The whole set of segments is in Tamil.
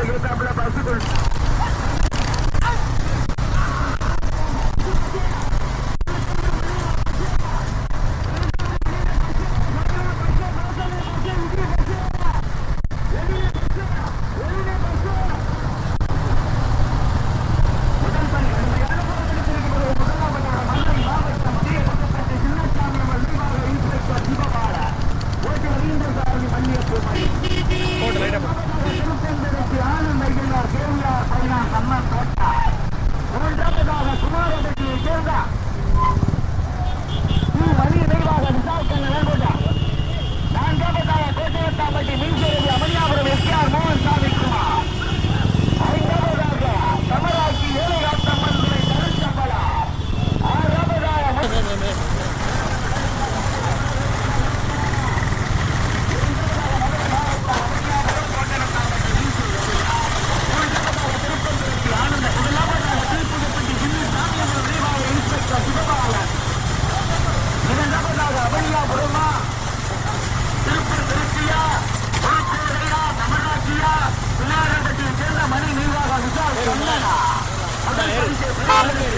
எதிர்த்தாப்புல பஸ்ஸுக்குள் போட்டு லைட்டாக வருகின்றார் கேவிஆர் பதினாறு கண்ணன் தோட்டா மூன்றாவதாக சுமார் எதிர்த்து சேர்ந்த வழி விரைவாக விசாரிக்க நடைபெற்றார் நான்காவதாக கோட்டையத்தாம்பட்டி மீன்சேரி அமனியாபுரம் எஸ்ஆர் மோ. ไม่มี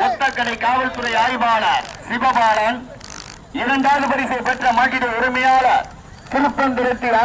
ஒத்தக்கடை காவல்துறை ஆய்வாளர் சிவபாலன் இரண்டாவது பரிசை பெற்ற மாட்டிட உரிமையாளர் திருப்பந்திரத்தில் திருப்பந்துரத்தில்